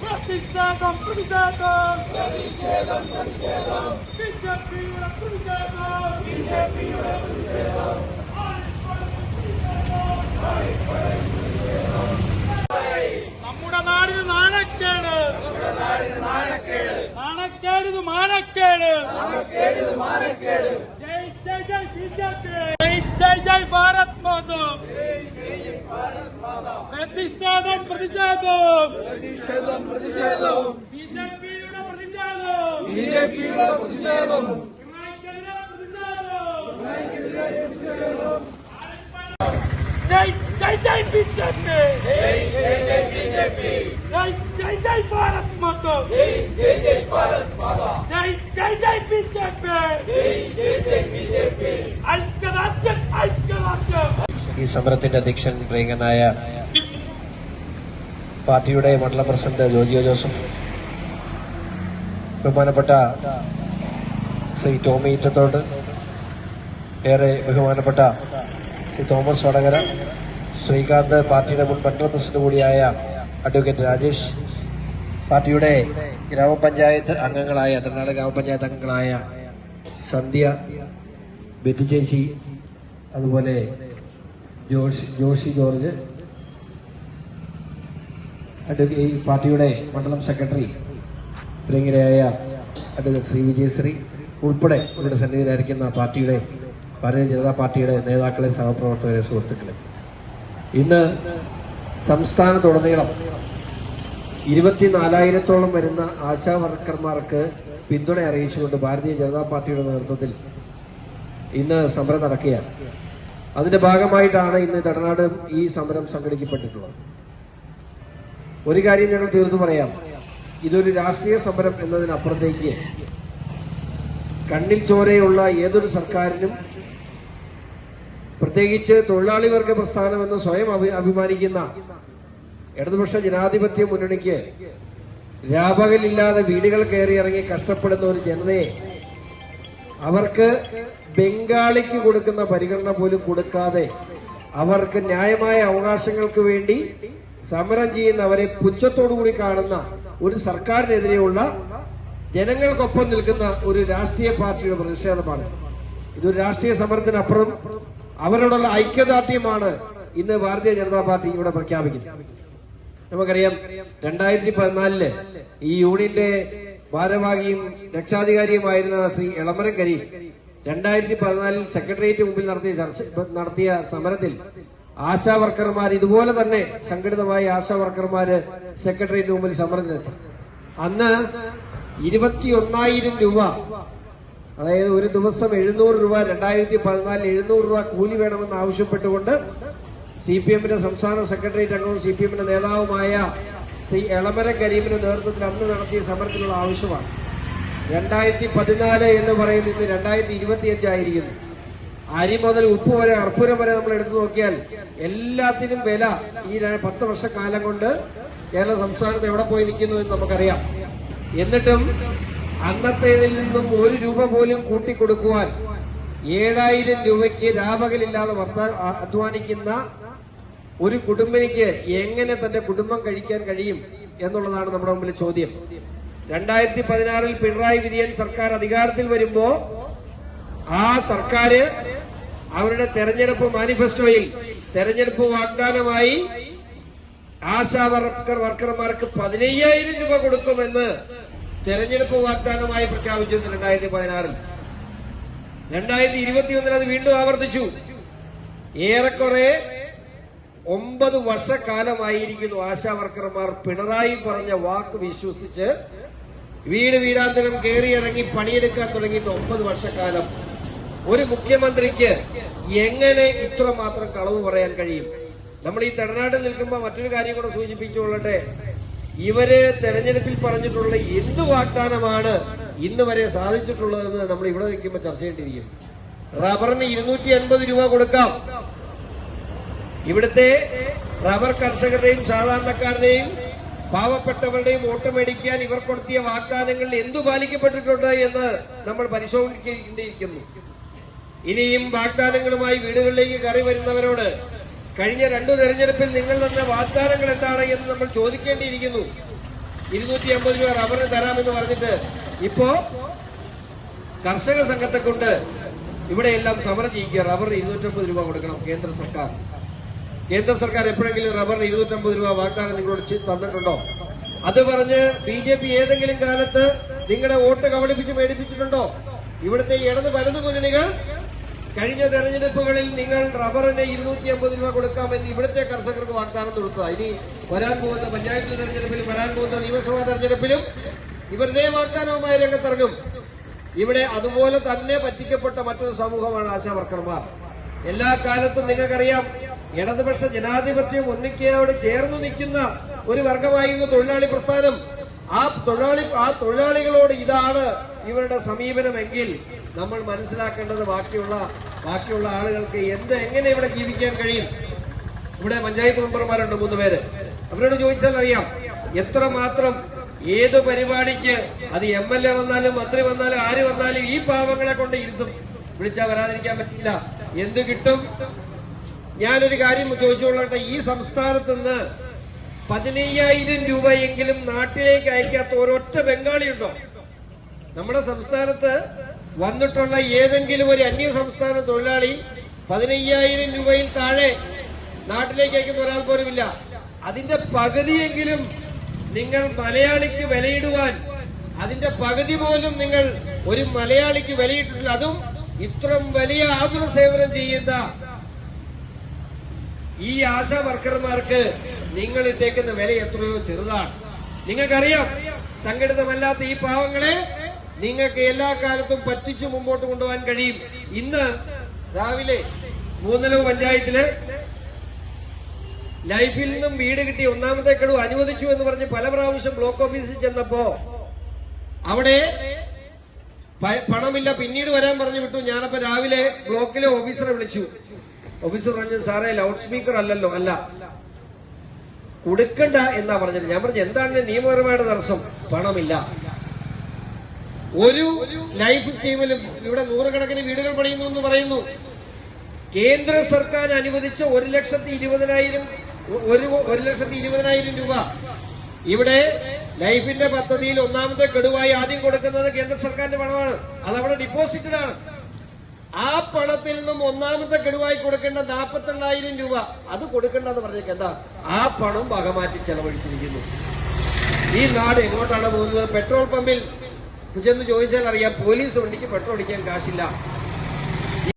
പ്രതിഷേധം പ്രതിഷേധം ബിജെപിയുടെ പ്രതിഷേധം നമ്മുടെ നാടിന് നാണക്കേട് നാണക്കേട് ഇത് മാനക്കേട് ജയ് ജയ് ജയ് ബിജെപി ജയ് ജയ് ജയ് ഭാരത് മാതാ പ്രതിഷേധം പ്രതിഷേധം. ബിജെപിയുടെ പ്രതിഷേധം ബിജെപിയുടെ പ്രതിഷേധം. ജയ് ജയ് ജയ് ബിജെപി ജയ് ജയ് ജയ് ഭാരത് മാതാ ജയ് ജയ് ജയ് ബിജെപി ഐക്യരാജ്യം ഐക്യരാജ്യം ഈ സമരത്തിന്റെ അധ്യക്ഷൻ പ്രിയങ്കനായ പാർട്ടിയുടെ മണ്ഡലം പ്രസിഡന്റ് ജോജിയോ ജോസഫ് ബഹുമാനപ്പെട്ട ശ്രീ ടോമി ഇറ്റത്തോട് ഏറെ ബഹുമാനപ്പെട്ട ശ്രീ തോമസ് വടകര ശ്രീകാന്ത് പാർട്ടിയുടെ മുൻ മണ്ഡലം പ്രസിഡന്റ് കൂടിയായ അഡ്വക്കേറ്റ് രാജേഷ് പാർട്ടിയുടെ ഗ്രാമപഞ്ചായത്ത് അംഗങ്ങളായ തമിഴ്നാട് ഗ്രാമപഞ്ചായത്ത് അംഗങ്ങളായ സന്ധ്യ ബെറ്റി അതുപോലെ ജോഷി ജോഷി ജോർജ് അഡ്വക്കേ ഈ പാർട്ടിയുടെ മണ്ഡലം സെക്രട്ടറി പ്രിയങ്കരായ അഡ്വക്കേറ്റ് ശ്രീ വിജയശ്രീ ഉൾപ്പെടെ ഇവിടെ സന്നിധിയിലായിരിക്കുന്ന പാർട്ടിയുടെ ഭാരതീയ ജനതാ പാർട്ടിയുടെ നേതാക്കളെ സഹപ്രവർത്തകരെ സുഹൃത്തുക്കളെ. ഇന്ന് സംസ്ഥാനത്തുടനീളം ഇരുപത്തിനാലായിരത്തോളം വരുന്ന ആശാ വർക്കർമാർക്ക് പിന്തുണ അറിയിച്ചുകൊണ്ട് ഭാരതീയ ജനതാ പാർട്ടിയുടെ നേതൃത്വത്തിൽ ഇന്ന് സമരം നടക്കുകയാണ്. അതിന്റെ ഭാഗമായിട്ടാണ് ഇന്ന് തടനാട് ഈ സമരം സംഘടിക്കപ്പെട്ടിട്ടുള്ളത് ഒരു കാര്യം ഞങ്ങൾ തീർത്തു പറയാം. ഇതൊരു രാഷ്ട്രീയ സമരം എന്നതിനപ്പുറത്തേക്ക്. കണ്ണിൽ ചോരയുള്ള ഏതൊരു സർക്കാരിനും പ്രത്യേകിച്ച് തൊഴിലാളി വർഗ സ്വയം അഭിമാനിക്കുന്ന ഇടതുപക്ഷ ജനാധിപത്യ മുന്നണിക്ക് രാപകലില്ലാതെ വീടുകൾ കയറി ഇറങ്ങി കഷ്ടപ്പെടുന്ന ഒരു ജനതയെ അവർക്ക് ബംഗാളിക്ക് കൊടുക്കുന്ന പരിഗണന പോലും കൊടുക്കാതെ അവർക്ക് ന്യായമായ അവകാശങ്ങൾക്ക് വേണ്ടി സമരം ചെയ്യുന്നവരെ പുച്ഛത്തോടുകൂടി കാണുന്ന ഒരു സർക്കാരിനെതിരെയുള്ള ജനങ്ങൾക്കൊപ്പം നിൽക്കുന്ന ഒരു രാഷ്ട്രീയ പാർട്ടിയുടെ പ്രതിഷേധമാണ്. ഇതൊരു രാഷ്ട്രീയ സമരത്തിനപ്പുറം അവരോടുള്ള ഐക്യദാർഢ്യമാണ് ഇന്ന് ഭാരതീയ ജനതാ പാർട്ടി ഇവിടെ പ്രഖ്യാപിക്കുന്നത്. നമുക്കറിയാം രണ്ടായിരത്തി പതിനാലിൽ ഈ യൂണിയന്റെ ഭാരവാഹിയും രക്ഷാധികാരിയുമായിരുന്ന ശ്രീ എളമരം കരീം രണ്ടായിരത്തി പതിനാലിൽ സെക്രട്ടേറിയറ്റ് മുമ്പിൽ നടത്തിയ ചർച്ച നടത്തിയ സമരത്തിൽ ആശാ വർക്കർമാർ ഇതുപോലെ തന്നെ സംഘടിതമായി ആശാ വർക്കർമാര് സെക്രട്ടേറിയറ്റ് മുമ്പിൽ സമരത്തിലെത്തി അന്ന് ഇരുപത്തിയൊന്നായിരം രൂപ അതായത് ഒരു ദിവസം എഴുന്നൂറ് രൂപ രണ്ടായിരത്തി പതിനാലിൽ എഴുന്നൂറ് രൂപ കൂലി വേണമെന്ന് ആവശ്യപ്പെട്ടുകൊണ്ട് സി പി എമ്മിന്റെ സംസ്ഥാന സെക്രട്ടേറിയറ്റ് അംഗവും സി പി എമ്മിന്റെ നേതാവുമായ ശ്രീ എളമര കരീമിന്റെ നേതൃത്വത്തിൽ അന്ന് നടത്തിയ സമരത്തിനുള്ള ആവശ്യമാണ്. രണ്ടായിരത്തി പതിനാല് എന്ന് പറയുന്നത് രണ്ടായിരത്തി ഇരുപത്തിയഞ്ച് ആയിരിക്കുന്നു. അരി മുതൽ ഉപ്പ് വരെ അർപ്പുരം വരെ നമ്മൾ എടുത്തു നോക്കിയാൽ എല്ലാത്തിനും വില ഈ പത്ത് വർഷ കാലം കൊണ്ട് കേരള സംസ്ഥാനത്ത് എവിടെ പോയി നിൽക്കുന്നു എന്ന് നമുക്കറിയാം. എന്നിട്ടും അന്നത്തേതിൽ നിന്നും ഒരു രൂപ പോലും കൂട്ടിക്കൊടുക്കുവാൻ ഏഴായിരം രൂപയ്ക്ക് രാപകലില്ലാതെ അധ്വാനിക്കുന്ന ഒരു കുടുംബനിക്ക് എങ്ങനെ തന്റെ കുടുംബം കഴിക്കാൻ കഴിയും എന്നുള്ളതാണ് നമ്മുടെ മുമ്പിൽ ചോദ്യം. രണ്ടായിരത്തി പതിനാറിൽ പിണറായി വിജയൻ സർക്കാർ അധികാരത്തിൽ വരുമ്പോ ആ സർക്കാര് അവരുടെ തെരഞ്ഞെടുപ്പ് മാനിഫെസ്റ്റോയിൽ തെരഞ്ഞെടുപ്പ് വാഗ്ദാനമായി ആശാ വർക്കർ വർക്കർമാർക്ക് പതിനയ്യായിരം രൂപ കൊടുക്കുമെന്ന് തെരഞ്ഞെടുപ്പ് വാഗ്ദാനമായി പ്രഖ്യാപിച്ചത് രണ്ടായിരത്തി പതിനാറിൽ. രണ്ടായിരത്തി ഇരുപത്തിയൊന്നിൽ അത് വീണ്ടും ആവർത്തിച്ചു. ഏറെക്കുറെ ഒമ്പത് വർഷക്കാലമായിരിക്കുന്നു ആശാ വർക്കർമാർ പിണറായി പറഞ്ഞ വാക്ക് വിശ്വസിച്ച് വീട് വീടാന്തരം കയറിയിറങ്ങി പണിയെടുക്കാൻ തുടങ്ങിയിട്ട് ഒമ്പത് വർഷക്കാലം. ഒരു മുഖ്യമന്ത്രിക്ക് എങ്ങനെ ഇത്രമാത്രം കളവ് പറയാൻ കഴിയും? നമ്മൾ ഈ തമിഴ്നാട്ടിൽ നിൽക്കുമ്പോൾ മറ്റൊരു കാര്യം കൂടെ സൂചിപ്പിച്ചുകൊള്ളട്ടെ. ഇവർ തെരഞ്ഞെടുപ്പിൽ പറഞ്ഞിട്ടുള്ള എന്ത് വാഗ്ദാനമാണ് ഇന്ന് വരെ സാധിച്ചിട്ടുള്ളതെന്ന് നമ്മൾ ഇവിടെ നിൽക്കുമ്പോൾ ചർച്ച ചെയ്തിരിക്കും റബ്ബറിന് ഇരുന്നൂറ്റി അൻപത് രൂപ കൊടുക്കാം. ഇവിടുത്തെ റബർ കർഷകരുടെയും സാധാരണക്കാരുടെയും പാവപ്പെട്ടവരുടെയും വോട്ട് മേടിക്കാൻ ഇവർ കൊടുത്തിയ വാഗ്ദാനങ്ങളിൽ എന്തു പാലിക്കപ്പെട്ടിട്ടുണ്ട് എന്ന് നമ്മൾ പരിശോധിക്കേണ്ടിയിരിക്കുന്നു. ഇനിയും വാഗ്ദാനങ്ങളുമായി വീടുകളിലേക്ക് കയറി വരുന്നവരോട് കഴിഞ്ഞ രണ്ടു തെരഞ്ഞെടുപ്പിൽ നിങ്ങൾ തന്ന വാഗ്ദാനങ്ങൾ എന്താണ് എന്ന് നമ്മൾ ചോദിക്കേണ്ടിയിരിക്കുന്നു. ഇരുന്നൂറ്റി അമ്പത് രൂപ റബ്ബറിന് തരാമെന്ന് പറഞ്ഞിട്ട് ഇപ്പോ കർഷക സംഘത്തെ കൊണ്ട് ഇവിടെയെല്ലാം സമരം ചെയ്യിക്കുക റബ്ബറിന് ഇരുന്നൂറ്റമ്പത് രൂപ കൊടുക്കണം കേന്ദ്ര സർക്കാർ. കേന്ദ്ര സർക്കാർ എപ്പോഴെങ്കിലും റബ്ബറിന് ഇരുന്നൂറ്റമ്പത് രൂപ വാഗ്ദാനം നിങ്ങളോട് തന്നിട്ടുണ്ടോ? അത് പറഞ്ഞ് ബി ജെ പി ഏതെങ്കിലും കാലത്ത് നിങ്ങളുടെ വോട്ട് കബളിപ്പിച്ച് മേടിപ്പിച്ചിട്ടുണ്ടോ? ഇവിടുത്തെ ഇടത് വലതു മുന്നണികൾ കഴിഞ്ഞ തെരഞ്ഞെടുപ്പുകളിൽ നിങ്ങൾ റബ്ബറിന് ഇരുന്നൂറ്റി അമ്പത് രൂപ കൊടുക്കാമെന്ന് ഇവിടുത്തെ കർഷകർക്ക് വാഗ്ദാനം കൊടുത്തതാണ് ഇനി വരാൻ പോകുന്ന പഞ്ചായത്ത് തെരഞ്ഞെടുപ്പിലും വരാൻ പോകുന്ന നിയമസഭാ തെരഞ്ഞെടുപ്പിലും ഇവരുടെ വാഗ്ദാനവുമായി രംഗത്തിറങ്ങും. ഇവിടെ അതുപോലെ തന്നെ പറ്റിക്കപ്പെട്ട മറ്റൊരു സമൂഹമാണ് ആശാവർക്കർമാർ. എല്ലാ കാലത്തും നിങ്ങൾക്കറിയാം ഇടതുപക്ഷ ജനാധിപത്യം ഒന്നിക്കയോട് ചേർന്ന് നിൽക്കുന്ന ഒരു വർഗമായിരുന്നു തൊഴിലാളി പ്രസ്ഥാനം. ആ തൊഴിലാളി ആ തൊഴിലാളികളോട് ഇതാണ് ഇവരുടെ സമീപനമെങ്കിൽ നമ്മൾ മനസ്സിലാക്കേണ്ടത് ബാക്കിയുള്ള ബാക്കിയുള്ള ആളുകൾക്ക് എന്ത് എങ്ങനെ ഇവിടെ ജീവിക്കാൻ കഴിയും? ഇവിടെ പഞ്ചായത്ത് മെമ്പർമാരുണ്ട് മൂന്ന് പേര്. അവരോട് ചോദിച്ചാൽ അറിയാം. എത്ര മാത്രം ഏത് പരിപാടിക്ക് അത് എം എൽ എ വന്നാലും മന്ത്രി വന്നാലും ആര് വന്നാലും ഈ പാവങ്ങളെ കൊണ്ട് ഇരുത്തും. വിളിച്ചാൽ വരാതിരിക്കാൻ പറ്റില്ല. എന്ത് കിട്ടും? ഞാനൊരു കാര്യം ചോദിച്ചുകൊള്ളട്ടെ. ഈ സംസ്ഥാനത്ത് നിന്ന് പതിനയ്യായിരം രൂപയെങ്കിലും നാട്ടിലേക്ക് അയക്കാത്ത ഒരൊറ്റ ബംഗാളി ഉണ്ടോ നമ്മുടെ സംസ്ഥാനത്ത് വന്നിട്ടുള്ള ഏതെങ്കിലും ഒരു അന്യ സംസ്ഥാന തൊഴിലാളി പതിനയ്യായിരം രൂപയിൽ താഴെ നാട്ടിലേക്ക് അയക്കുന്ന ഒരാൾ പോലുമില്ല. അതിന്റെ പകുതിയെങ്കിലും നിങ്ങൾ മലയാളിക്ക് വിലയിടുവാൻ അതിന്റെ പകുതി പോലും നിങ്ങൾ ഒരു മലയാളിക്ക് വിലയിട്ടിട്ടില്ല. അതും ഇത്രയും വലിയ ആതുര സേവനം ചെയ്യുന്ന ഈ ആശാ വർക്കർമാർക്ക് നിങ്ങൾ ഇട്ടേക്കുന്ന വില എത്രയോ ചെറുതാണ്. നിങ്ങൾക്കറിയാം സംഘടിതമല്ലാത്ത ഈ പാവങ്ങളെ നിങ്ങൾക്ക് എല്ലാ കാലത്തും പറ്റിച്ചു മുമ്പോട്ട് കൊണ്ടുപോകാൻ കഴിയും. ഇന്ന് രാവിലെ മൂന്നലവ് പഞ്ചായത്തിൽ ലൈഫിൽ നിന്നും വീട് കിട്ടി ഒന്നാമത്തെ ഗഡു അനുവദിച്ചു എന്ന് പറഞ്ഞ് പല പ്രാവശ്യം ബ്ലോക്ക് ഓഫീസിൽ ചെന്നപ്പോ അവിടെ പണമില്ല. പിന്നീട് വരാൻ പറഞ്ഞു വിട്ടു. ഞാനപ്പോ രാവിലെ ബ്ലോക്കിലെ ഓഫീസറെ വിളിച്ചു. ഓഫീസർ പറഞ്ഞു സാറേ ലൗഡ് സ്പീക്കർ അല്ലല്ലോ. അല്ല. കൊടുക്കണ്ട എന്നാ പറഞ്ഞത്. ഞാൻ പറഞ്ഞു എന്താണ് നിയമപരമായ തടസ്സം? പണമില്ല. ഒരു ലൈഫ് സ്കീമിലും ഇവിടെ നൂറുകണക്കിന് വീടുകൾ പണിയുന്നു എന്ന് പറയുന്നു. കേന്ദ്ര സർക്കാർ അനുവദിച്ച ഒരു ലക്ഷത്തി ഇരുപതിനായിരം ഒരു ഒരു ലക്ഷത്തി ഇരുപതിനായിരം രൂപ. ഇവിടെ ലൈഫിന്റെ പദ്ധതിയിൽ ഒന്നാമത്തെ ഗഡുവായി ആദ്യം കൊടുക്കുന്നത് കേന്ദ്ര സർക്കാരിന്റെ പണമാണ്. അതവിടെ ഡിപ്പോസിറ്റഡ് ആണ് ആ പണത്തിൽ നിന്നും ഒന്നാമത്തെ ഗഡുവായി കൊടുക്കേണ്ട നാൽപ്പത്തെണ്ണായിരം രൂപ. അത് കൊടുക്കേണ്ടെന്ന് പറഞ്ഞേക്ക് എന്താ? ആ പണം വകമാറ്റി ചെലവഴിച്ചിരിക്കുന്നു. ഈ നാട് എങ്ങോട്ടാണ് പോകുന്നത്? പെട്രോൾ പമ്പിൽ ചെന്ന് ചോദിച്ചാൽ അറിയാം പോലീസ് വണ്ടിക്ക് പെട്രോൾ അടിക്കാൻ കാശില്ല.